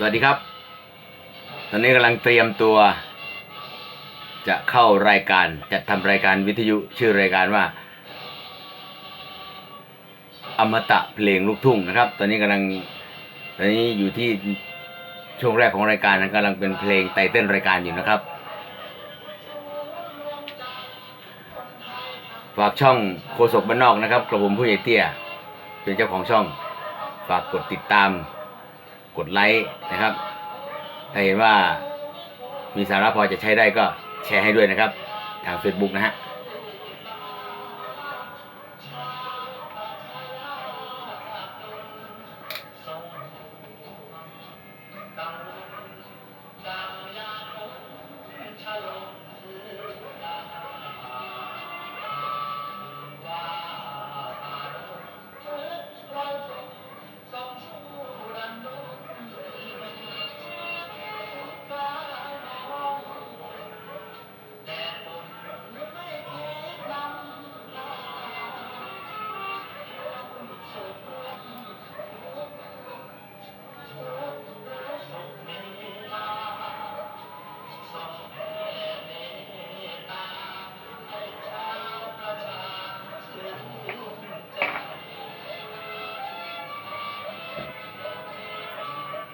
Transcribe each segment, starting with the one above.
สวัสดีครับ ตอนนี้กำลังเตรียมตัว จะเข้ารายการจะทำรายการวิทยุชื่อรายการว่า อมตะเพลงลูกทุ่งนะครับ ตอนนี้กำลังตอนนี้อยู่ที่ช่วงแรกของรายการนะกำลังเป็นเพลงไตเติ้ลรายการอยู่นะครับฝากช่องโคศกบ้านนอกนะครับกระผมผู้ใหญ่เตี้ย เป็นเจ้าของช่อง ฝากกดติดตาม กดไลค์นะครับ ถ้าเห็นว่ามีสาระพอจะใช้ได้ก็แชร์ให้ด้วยนะครับ ทาง Facebook นะฮะ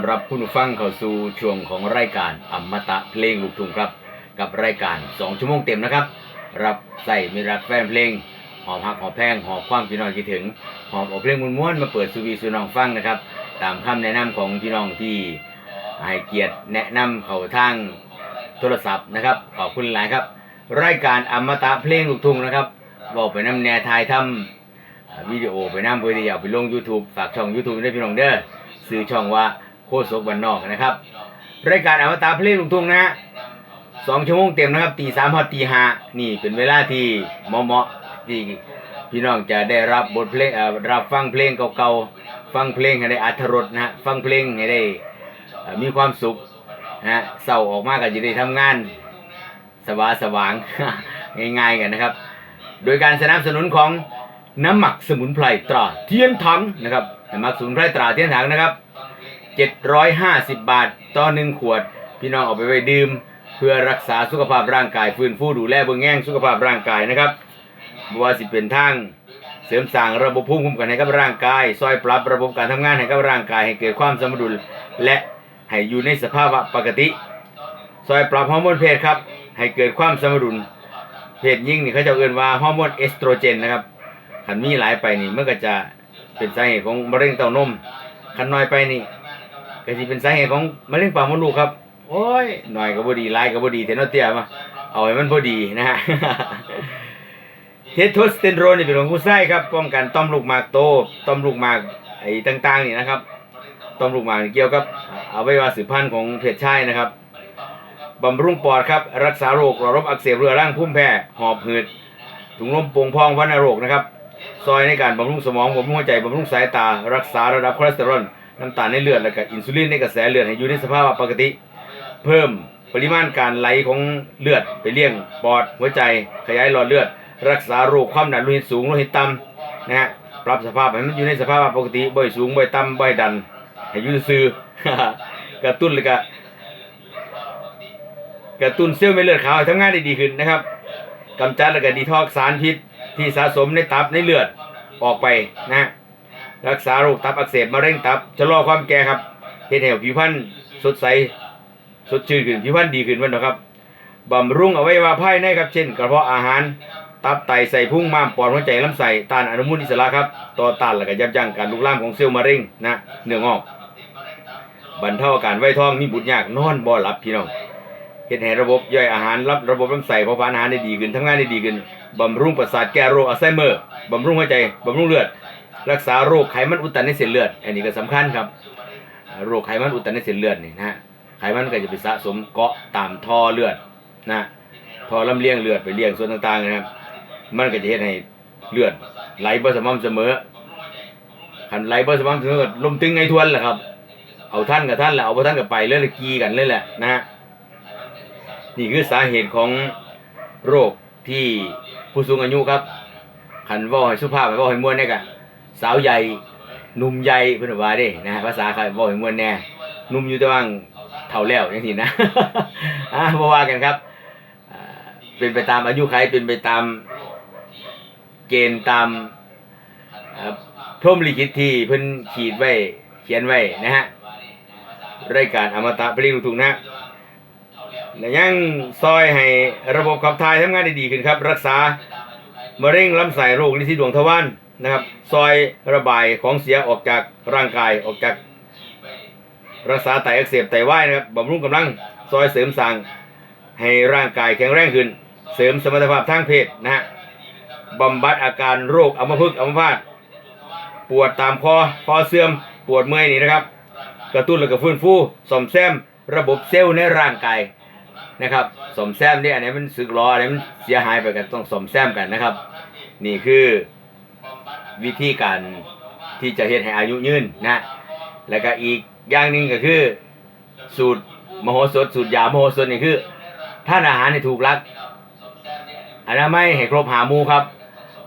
อนรับคุณผู้ฟังเข้าสู่ช่วงของรายการอมตะเพลงลูกทุ่งครับ กับรายการ 2 ชั่วโมงเต็มนะครับ รับใส่มีรักแฟนเพลงหอมหักหอมแพงหอมความพี่น้องคิดถึงหอมเอาเพลงม้วนๆมาเปิดสูวีสูน้องฟังนะครับ ตามคำแนะนำของพี่น้องที่ให้เกียรติแนะนำเขาทางโทรศัพท์นะครับขอบคุณหลายครับ รายการอมตะเพลงลูกทุ่งนะครับบอกไปน้ำแนวทายทำวิดีโอไปน้ำเพื่อที่จะเอาไปลง YouTube ฝากช่อง YouTube ได้พี่น้องเด้อซื้อช่องว่า โคตรสกวันนอกนะครับ รายการอมตะเพลงลูกทุ่งนะฮะสองชั่วโมงเต็มนะครับตีสามพอตีห้านี่เป็นเวลาที่เหมาะๆที่พี่น้องจะได้รับบทเพลงเอ่อรับฟังเพลงเก่าๆฟังเพลงให้ได้อัธรสนะฮะฟังเพลงให้ได้มีความสุขนะฮะเศร้าออกมาก็จะได้ทำงานสว่างสว่างง่ายๆกันนะครับ โดยการสนับสนุนของน้ำหมักสมุนไพรตราเทียนถังนะครับน้ำหมักสมุนไพรตราเทียนถังนะครับ 750 บาท ต่อหนึ่งขวด พี่น้องเอาไปไว้ดื่ม เพื่อรักษาสุขภาพร่างกาย ฟื้นฟูดูแลเบื้องแง่งสุขภาพร่างกายนะครับบ่ว่าสิเป็นทางเสริมสร้างระบบภูมิคุ้มกันให้กับร่างกายซอยปรับระบบการทำงานให้กับร่างกายให้เกิดความสมดุล และให้อยู่ในสภาวะปกติซอยปรับฮอร์โมนเพศครับ ให้เกิดความสมดุลเพศหญิงนี่เขาจะเอื่นว่าฮอร์โมนเอสโตรเจนนะครับขันมีหลายไปนี่มันก็จะเป็นสาเหตุของมะเร็งเต้านมขันน้อยไปนี่ ก็จะเป็นสาเหตุของมะเร็งปากมดลูกครับ โอ้ยหน่อยก็บ่ดีหลายก็บ่ดีเทนอเตียมาเอาให้มันพอดีนะฮะเทสโทสเตอโรนนี่เป็นของผู้ชายครับป้องกันต่อมลูกหมากโตต่อมลูกหมากไอ้ต่างๆนี่นะครับต่อมลูกหมากนี่เกี่ยวกับเอาไว้ว่าสืบพันธุ์ของเพศชายนะครับบำรุงปอดครับรักษาโรคหลอดลมอักเสบเรื้อรังพุ่มแพ้หอบหืดถุงลมโป่งพองวัณโรคนะครับซอยในการบำรุงสมองบำรุงหัวใจบำรุงสายตา รักษาระดับคอเลสเตอรอล น้ำตาลในเลือดและก็อินซูลินในกระแสเลือดให้อยู่ในสภาวะปกติ เพิ่มปริมาณการไหลของเลือดไปเลี้ยงปอดหัวใจขยายหลอดเลือด รักษาโรคความดันโลหิตสูงโลหิตต่ำนะฮะปรับสภาพให้มันอยู่ในสภาวะปกติบ่อยสูงบ่อยต่ำบ่อยดันให้อยู่ซื่อกระตุ้นแล้วก็กระตุ้นเซลล์เม็ดเลือดขาวให้ทำงานได้ดีขึ้นนะครับกำจัดแล้วก็ดีท็อกซ์สารพิษที่สะสมในตับในเลือดออกไปนะ รักษาโรคตับอักเสบมะเร็งตับชะลอความแก่ครับเฮ็ดให้ผิวพรรณสดใสสดชื่นขึ้นผิวพรรณดีขึ้นวันนะครับบำรุงเอาไวัยวะภายในครับเช่นกระเพาะอาหารตับไตใส่พุ่งม้ามปอดหัวใจลำไส้ต้านอนุมูลอิสระครับต่อต้านและก็ยับยั้งการลุกลามของเซลล์มะเร็งนะเนื้องอกบรรเทาอาการไวท้องมีบุตรยากนอนบ่หลับพี่น้องเฮ็ดให้ระบบย่อยอาหารรับระบบลำไส้เผาผลาญอาหารได้ดีขึ้นทำงานได้ดีขึ้นบำรุงประสาทแก้โรคอัลไซเมอร์บำรุงหัวใจบำรุงเลือด รักษาโรคไขมันอุดตันในเส้นเลือด อันนี้ก็สำคัญครับ โรคไขมันอุดตันในเส้นเลือดนี่นะฮะไขมันก็จะไปสะสมเกาะตามท่อเลือดนะท่อลำเลียงเลือดไปเลี้ยงส่วนต่างๆนะครับ มันก็จะเฮ็ดให้เลือดไหลบ่สม่ำเสมอคันไหลบ่สม่ำเสมอลมตึงไงทวนแหละครับ เอาท่านกับท่านแหละเอาบ่ท่านกับไปเลยละกีกันเลยแหละนะฮะนี่คือสาเหตุของโรคที่ผู้สูงอายุครับคันว่าให้สุภาพให้เว่าให้ม่วนเนี่ยกะ สาวใหญ่หนุ่มใหญ่เพิ่นว่าเด้นะฮะภาษาเขาเว้าให้ม่วนแน่หนุ่มอยู่แต่ว่างเฒ่าแล้วจังซี่นะอ่าบ่ว่ากันครับเป็นไปตามอายุไขเป็นไปตามเกณฑ์ตามอ่าพรมลิขิตที่เพิ่นขีดไว้เขียนไว้นะฮะรายการอมตะเพลงลูกทุ่งนะและยังซอยให้ระบบขับถ่ายทำงานได้ดีขึ้นครับ รักษามะเร็งลำไส้โรคลินที่ดวงทวาร นะครับซอยระบายของเสียออกจากร่างกายออกจากรักษาไตอักเสบไตวายนะครับบำรุงกำลังซอยเสริมสร้างให้ร่างกายแข็งแรงขึ้น เสริมสมรรถภาพทางเพศนะฮะบำบัดอาการโรคอัมพฤกษ์อัมพาตปวดตามคอคอเสื่อมปวดเมื่อยนี่นะครับ กระตุ้นแล้วก็ฟื้นฟูซ่อมแซมระบบเซลล์ในร่างกายนะครับสมแซมเนี่ยอันนี้มันสึกหรออันนี้มันเสียหายไปกันต้องสมแซมกันนะครับ นี่คือ วิธีการที่จะเฮ็ดให้อายุยืนนะแล้วก็อีกอย่างหนึ่งก็คือ สูตรมโหสถสูตรยามโหสถนี่คือท่านอาหารให้ถูกหลักอนามัยให้ครบหามูครับ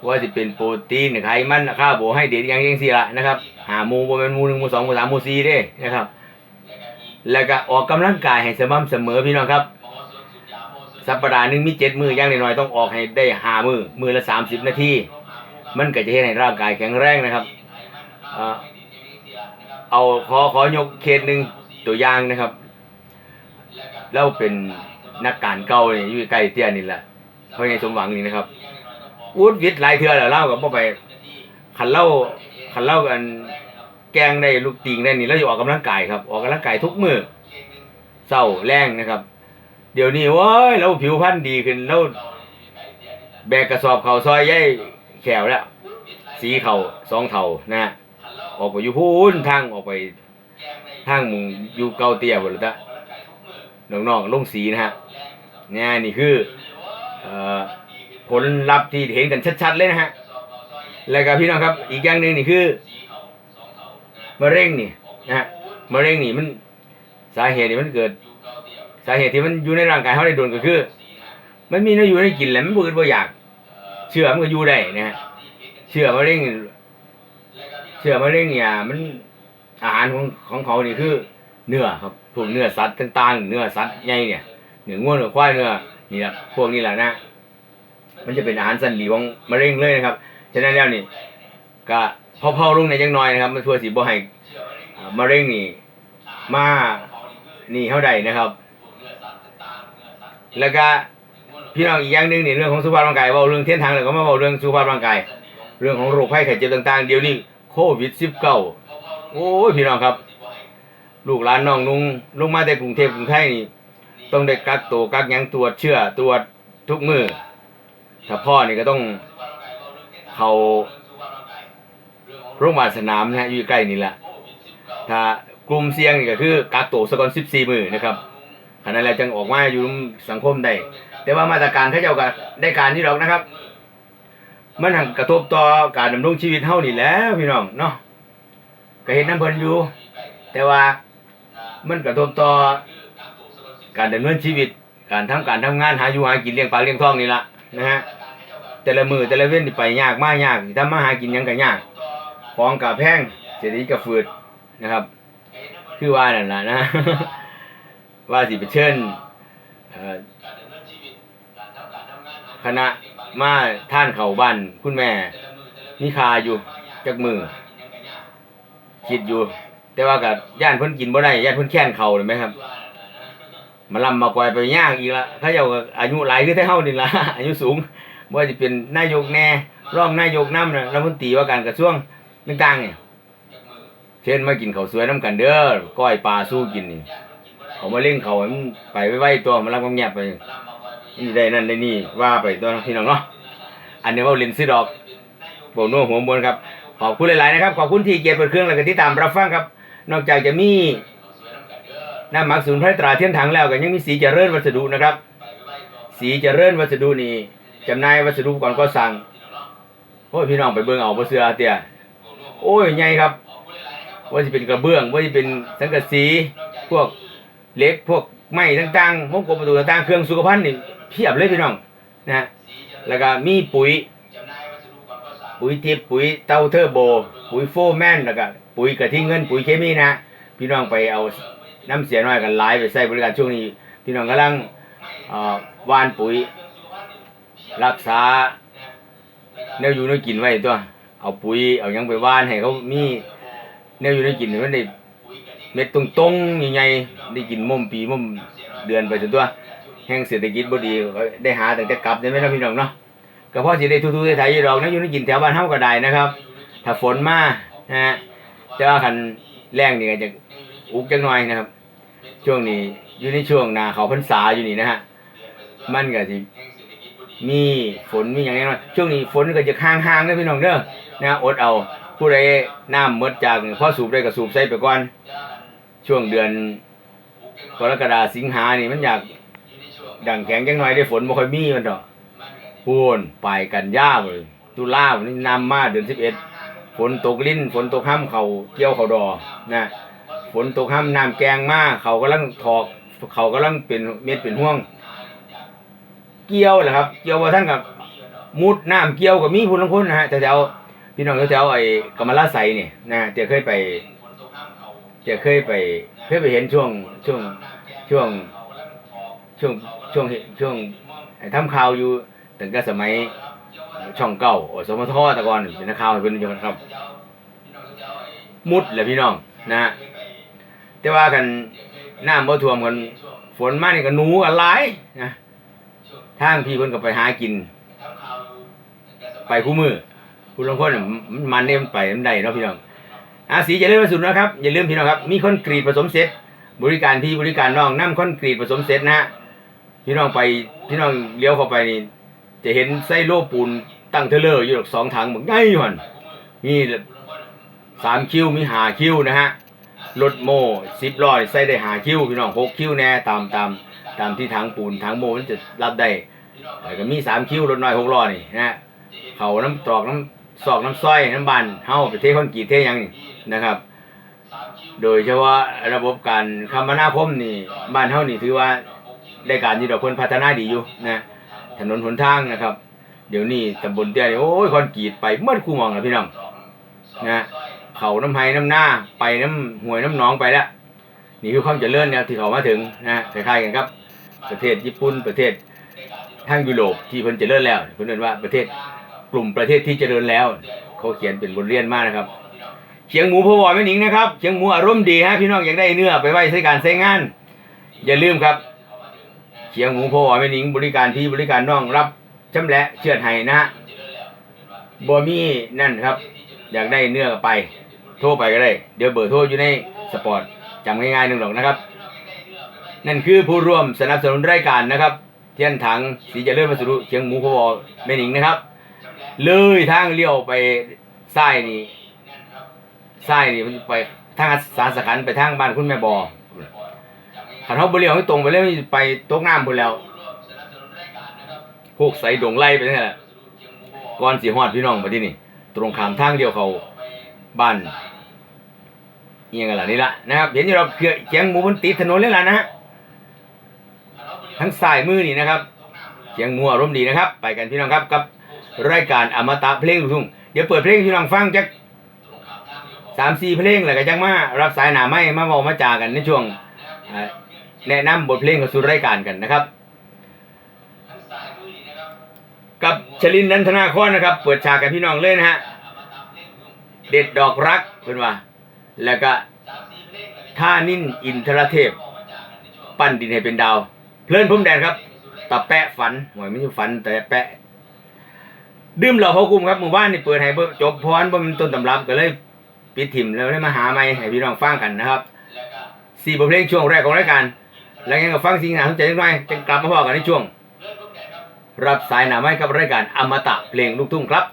ว่าจะเป็นโปรตีนไขมันคาร์โบไฮเดรตอย่างยังสี่ละนะครับ หามูบ่แม่นมูหนึ่งมูสองมูสามมูสี่เด้นะครับ แล้วก็ออกกำลังกายให้สม่ำเสมอพี่น้องครับ สัปดาห์หนึ่งมีเจ็ดมืออย่างน้อยๆต้องออกให้ได้หามือมือละสามสิบนาที มันก็จะเฮ็ดให้ร่างกายแข็งแรงนะครับเอาขอขอยกเคสหนึ่งตัวอย่างนะครับแล้วเป็นนักการเก่าเนี่ยอยู่ใกล้เตี้ยนี่แหละเพราะไงสมหวังนี่นะครับอูดวิทย์หลายเทือแล้วเล่ากับพ่อไปขันเล่าขันเล่ากันแกงได้ลูกติงได้นี่แล้วอยู่ออกกำลังกายครับ ออกกำลังกายทุกมือเศร้าแรงนะครับ เดี๋ยวนี้ว้ยเราผิวพรรณดีขึ้นเราแบกกระสอบเข่าซอยย่าย แขวแล้ว สีเข่าสองเท่านะ ออกไปอยู่พูนทางออกไปทางมุงอยู่เกาเตียหมดแล้วจ้ะน้องๆลงสีนะฮะเนี่ยนี่คือเอ่อผลลัพธ์ที่เห็นกันชัดๆเลยนะฮะ แล้วก็พี่น้องครับอีกอย่างหนึ่งนี่คือมะเร็งนี่นะฮะมะเร็งนี่มันสาเหตุนี่มันเกิด สาเหตุที่มันอยู่ในร่างกายเขาได้โดนก็คือ มันมีเนื้ออยู่ในกินแหละมันบ่อึดบ่อยาก เชื่อมันก็อยู่ได้นะฮะเชื่อมะเร็งเชื่อมะเร็งเนี่ยมันอาหารของของเขานี่คือ เนื้อครับพวกเนื้อสัตว์ต่างๆ เนื้อสัตว์ใหญ่เนี่ยเนื้อง่วเนื้อควายเนื้อนี่แหละพวกนี้แหละนะ มันจะเป็นอาหารสันหลีของมะเร็งเลยนะครับฉะนั้นแล้วนี่ก็เผาๆลงในจังน้อยนะครับมันทั่วสีบ่ให้อ่ามะเร็งนี่มานี่เท่าใดนะครับ แล้วก็ พี่น้องอีกอย่างหนึ่งนี่เรื่องของสุขภาพร่างกายเว่าเรื่องเทียนทางแล้วก็มาเว่าเรื่องสุขภาพร่างกาย เรื่องของโรคภัยไข้เจ็บต่างๆ เดี๋ยวนี้โควิด19โอ้ยพี่น้องครับ ลูกหลานน้องนุ่งลงมาแต่กรุงเทพกรุงไทยนี่ต้องได้กักตัวกักยังตรวจเชื้อตรวจทุกมือถ้าพ่อนี่ก็ต้องเขาโรงพยาบาลสนามนะฮะอยู่ใกล้นี่แหละถ้ากลุ่มเสี่ยงนี่ก็คือกักตัวสกอน14มื้อนะครับขณะแล้จึงออกมาอยู่สังคมได้ แต่ว่ามาตรการเขาเจ้าก็ได้การที่เรานะครับ มันหังกระทบต่อการดำรงชีวิตเฮานี่แหล้วพี่น้องเนาะก็เห็นน้ำเพิ่นอยู่ แต่ว่ามันกระทบต่อการดำเนินชีวิต การทำการทำงานหาอยู่หากินเลี้ยงปลาเลี้ยงท้องนี่ละนะฮะแต่ละมือแต่ละเว้นนี่ไปยากมากยากสิทำมาหากินหยังก็ยากของกับแพงเศรษฐกิจก็ฝืดนะครับ คือว่านั่นล่ะนะ ว่าสิไปเชิญเอ่อ คณะมาท่านเขาบ้านคุณแม่นิคาอยู่จักมือคิดอยู่ แต่ว่ากับย่านเพิ่นกินบ่ได้ย่านเพิ่นแค้นเขาเลยไหมครับมาลำมากวยไปย่างอีกละเขาเจ้าก็อายุหลายคือแต่านี่ล่ะอายุสูงบ่ว่าสิเป็นนายกแน่รองนายกน้ำน่ะรัฐมนตรีว่าการกระทรวงต่างๆเนี่ยเชิญมากินข้าวสวยนํกันเด้อก้อยปลาสู้กินนี่เขามาเล่งเขามันไปไว้ตัวมารับความเงียบไป นี่ได้นั่นได้นี่ว่าไปตัวพี่น้องเนาะอันนี้ว่าเล่นซื้อดอกโบนัวหัวมวนครับขอบคุณหลายๆนะครับขอบคุณที่เกียรติเปิดเครื่องแล้วก็ที่ตามรับฟังครับ นอกจากจะมีน้ำหมักสูนไพรตราเทียนถังแล้วก็ยังมีสีเจริญวัสดุนะครับ สีเจริญวัสดุนี่จำนายวัสดุก่อนก็สั่งโอ้ยพี่น้องไปเบิ่งเอาบ่เสื้อเตียโอ้ยใหญ่ครับว่าจะเป็นกระเบื้องว่าจะเป็นสังกะสีพวกเหล็กพวกไม้ต่างๆวงกลมประตูต่างๆเครื่องสุขภัณฑ์นี่ เพียบเลยพี่น้องนะแล้วก็มีปุ๋ย ปุ๋ยทิพปุ๋ยเต้าเทอร์โบ ปุ๋ยโฟแมนแล้วก็ปุ๋ยกระทิงเงินปุ๋ยเคมีนะ พี่น้องไปเอาน้ำเสียน้อยกันไลฟ์ไปใช้บริการช่วงนี้ พี่น้องกำลังว่านปุ๋ย รักษาแนวอยู่แนวกินไว้ตัว เอาปุ๋ยเอายังไปว่านให้เขามีแนวอยู่แนวกินให้มันได้เม็ดตรงๆใหญ่ๆได้กินม่มปีม่มเดือนไปจนตัว แห่งเศรษฐกิจบ่ดีก็ได้หาแต่จะกลับได้ไหมล่ะพี่น้องเนาะก็พอสิได้ทุๆไทยๆอยู่ดอกนะอยู่ในกินแถวบ้านเฮาก็ได้นะครับ ถ้าฝนมานะฮะแต่ว่าคันแรงนี่ก็จะอุกจักหน่อยนะครับ ช่วงนี้อยู่ในช่วงหน้าเขาพรรษาอยู่นี่นะฮะมันก็สิมีฝนมีอย่างนี้น้อยช่วงนี้ฝนก็จะค้างๆเด้พี่น้องเด้อนะอดเอาผู้ใดน้ำหมดจากพอสูบได้ก็สูบใส่ไปก่อนช่วงเดือนกรกฎาสิงหานี่มันอยาก ดังแข็งจังหน่อยได้ฝนบ่ค่อยมีมันดอกพูนไปกันยาวเลยตุลาวันนี้นำมาเดือนสิบเอ็ดฝนตกลิ้น ฝนตกห้ำเขาเกี่ยวเขาดอนะฝนตกห้ำน้ำแกงมาเขากำลังถอกเขากำลังเป็นเม็ดเป็นห่วง เกี่ยวแหละครับ เกี่ยวว่าท่านกับมุดน้ำเกี่ยวกับมีพุ่นลังพุ่นนะฮะแถวๆพี่น้องแถวๆไอ้กำมะลาไสเนี่ยนะเจะเคยไปเจะเคยไปเคยไปเห็นช่วงช่วงช่วงช่วง ช่วงช่วงทำข่าวอยู่ตั้งแต่สมัยช่องเก่าอสมทตะกอนเป็นนักข่าวเพิ่นยู่ครับ มุดแหละพี่น้องนะ แต่ว่ากันน้ำบ่ท่วมกันฝนมานี่ก็หนูกันหลายนะทางพี่เพิ่นก็ไปหากิน ไปคู่มือผู้ลงคนน่ะมันเนี่ยมันไปมันได้เนาะพี่น้องอาสีจะเริ่มมาสุดนะครับ อย่าลืมพี่น้องครับ มีคอนกรีตผสมเสร็จ บริการพี่บริการน้องน้ำคอนกรีตผสมเสร็จนะฮะ พี่น้องไปพี่น้องเลี้ยวเข้าไปนี่จะเห็นไส้โลปูนตั้งเทเลอร์อยู่ดอกสองถังเหมือนไงหันมีสามคิวมีหาคิวนะฮะรถโม่สิบร้อยใส่ได้หาคิวพี่น้องหกคิวแน่ตามตามตามที่ถังปูนถังโม่มันจะรับได้แล้วก็มีสามคิวรถน้อยหกล้อนี่นะฮะเขาน้ำตรอกน้ำซอกน้ำสร้อยน้ำบานเฮ้าไปเทคอนกรีตเทยังนะครับ โดยเฉพาะระบบการคมนาคมนี่บ้านเฮานี่ถือว่า ได้การที่ดอกเพิ่นพัฒนาดีอยู่นะถนนหนทางนะครับ เดี๋ยวนี้ตำบลเตี้ยนี่โอ้ยคอนกรีตไปเมื่อคู่มองแล้วพี่น้องนะเขาน้ำไห้น้ำหน้าไปน้ำห้วยน้ำหนองไปแล้วนี่คือความเจริญเนี่ยที่เขามาถึงนะคล้ายๆกันครับ ประเทศญี่ปุ่นประเทศทางยุโรปที่เพิ่นเจริญแล้วเพิ่นเรียกว่าประเทศกลุ่มประเทศที่เจริญแล้ว เขาเขียนเป็นบทเรียนมากนะครับเชียงหมูพวอแม่หนิงนะครับเชียงหมูอารมณ์ดีฮะพี่น้องอยากได้เนื้อไปไว้ใช้การใช้งาน อย่าลืมครับ เชียงหมูพ่อแม่นิงบริการที่บริการน้องรับชำแหละเชือดไห้นะฮะบ่มีนั่นครับ อยากได้เนื้อไป โทรไปก็ได้ เดี๋ยวเบอร์โทรอยู่ในสปอร์ตจำง่ายๆหนึ่งหรอกนะครับ นั่นคือผู้ร่วมสนับสนุนรายการนะครับ เทียนถังสีเจริญมาสุรุเชียงหมูพ่อแม่นิงนะครับ เลยทางเลี้ยวไปซ้ายนี่ซ้ายนี่มันไปทางสารสขันไปทางบ้านคุณแม่บอ ขันเขาบริเวณให้ตรงไปเลยมันไปตกน้ำพุ่นแล้วพวกใส่ดงไล่ไปนั่แหละก่อนสีหอดพี่น้องมาที่นี่ ตรงขามทางเดียวเขาบ้านเอียงกันล่ะนี่ละนะครับ เห็นอยู่เราเขียเขียงหมูบนติดถนนเลยล่ะนะฮะทั้งสายมือนี่นะครับเขียงหมูอารมณ์ดีนะครับ ไปกันพี่น้องครับกับรายการอมตะเพลงลูกทุ่งเดี๋ยวเปิดเพลงให้พี่น้องฟังจักสามสี่เพลงแล้วก็จังมารับสายหนาไม่มาบอกมาจากันในช่วงอ่อ แนะนำบทเพลงเข้าสู่รายการกันนะครับ กับชลินนันทนาคอนนะครับ เปิดฉากกับพี่น้องเลยนะฮะเด็ดดอกรักเป็นว่า แล้วก็ท่านิ่นอินทรเทพ ปั้นดินให้เป็นดาว เพลินพุ่มแดนครับตะแปะฝันหวยไม่ใช่ฝันแต่แปะ ดื่มเหล่าพอกุมครับหมู่บ้านนี่เปิดให้จบพรบ่มันต้นตำรับก็เลยปิดถิ่มแล้วได้มาหาใหม่ให้พี่น้องฟังกันนะครับสี่บทเพลงช่วงแรกของรายการ แล้วยังก็ฟังสิ่งหนาสนใจนิดหน่อยจะกลับมาพอกันในช่วง รับสายหนาไม้กับรายการอมตะเพลงลูกทุ่งครับ